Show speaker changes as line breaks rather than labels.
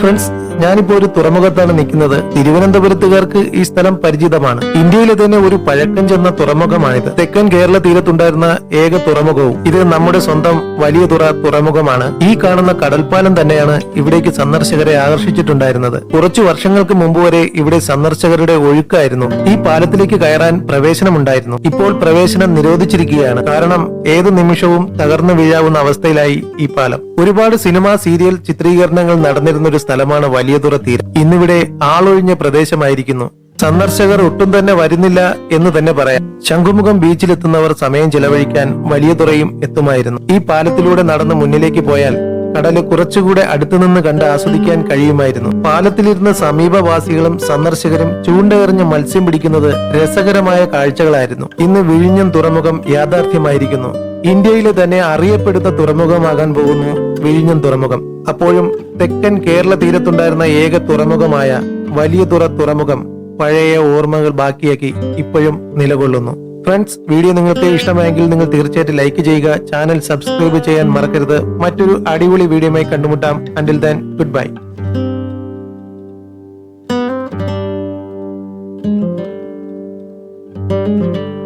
Friends ഞാനിപ്പോ ഒരു തുറമുഖത്താണ് നിൽക്കുന്നത്. തിരുവനന്തപുരത്തുകാർക്ക് ഈ സ്ഥലം പരിചിതമാണ്. ഇന്ത്യയിലെ തന്നെ ഒരു പഴക്കം ചെന്ന തുറമുഖമാണിത്. തെക്കൻ കേരള തീരത്തുണ്ടായിരുന്ന ഏക തുറമുഖവും ഇത് നമ്മുടെ സ്വന്തം വലിയ തുറ തുറമുഖമാണ്. ഈ കാണുന്ന കടൽപ്പാലം തന്നെയാണ് ഇവിടേക്ക് സന്ദർശകരെ ആകർഷിച്ചിട്ടുണ്ടായിരുന്നത്. കുറച്ചു വർഷങ്ങൾക്ക് മുമ്പ് വരെ ഇവിടെ സന്ദർശകരുടെ ഒഴുക്കായിരുന്നു. ഈ പാലത്തിലേക്ക് കയറാൻ പ്രവേശനമുണ്ടായിരുന്നു. ഇപ്പോൾ പ്രവേശനം നിരോധിച്ചിരിക്കുകയാണ്. കാരണം ഏതു നിമിഷവും തകർന്നു വീഴാവുന്ന അവസ്ഥയിലായി ഈ പാലം. ഒരുപാട് സിനിമ സീരിയൽ ചിത്രീകരണങ്ങൾ നടന്നിരുന്ന ഒരു സ്ഥലമാണ് വലിയതുറ തീരം. ഇന്നിവിടെ ആളൊഴിഞ്ഞ പ്രദേശമായിരിക്കുന്നു. സന്ദർശകർ ഒട്ടും തന്നെ വരുന്നില്ല എന്ന് തന്നെ പറയാം. ശംഖുമുഖം ബീച്ചിലെത്തുന്നവർ സമയം ചെലവഴിക്കാൻ വലിയതുറയും എത്തുമായിരുന്നു. ഈ പാലത്തിലൂടെ നടന്ന് മുന്നിലേക്ക് പോയാൽ കടൽ കുറച്ചുകൂടെ അടുത്തുനിന്ന് കണ്ട് ആസ്വദിക്കാൻ കഴിയുമായിരുന്നു. പാലത്തിലിരുന്ന സമീപവാസികളും സന്ദർശകരും ചൂണ്ടയെറിഞ്ഞ് മത്സ്യം പിടിക്കുന്നത് രസകരമായ കാഴ്ചകളായിരുന്നു. ഇന്ന് വിഴിഞ്ഞം തുറമുഖം യാഥാർത്ഥ്യമായിരിക്കുന്നു. ഇന്ത്യയിലെ തന്നെ അറിയപ്പെടുന്ന തുറമുഖമാകാൻ പോകുന്നു വിഴിഞ്ഞം തുറമുഖം. അപ്പോഴും തെക്കൻ കേരള തീരത്തുണ്ടായിരുന്ന ഏക തുറമുഖമായ വലിയ തുറ തുറമുഖം പഴയ ഓർമ്മകൾ ബാക്കിയാക്കി ഇപ്പോഴും നിലകൊള്ളുന്നു. ഫ്രണ്ട്സ് വീഡിയോ നിങ്ങൾക്ക് ഇഷ്ടമായെങ്കിൽ നിങ്ങൾ തീർച്ചയായിട്ടും ലൈക്ക് ചെയ്യുക. ചാനൽ സബ്സ്ക്രൈബ് ചെയ്യാൻ മറക്കരുത്. മറ്റൊരു അടിപൊളി വീഡിയോയുമായി കണ്ടുമുട്ടാം. Until then good bye
thank you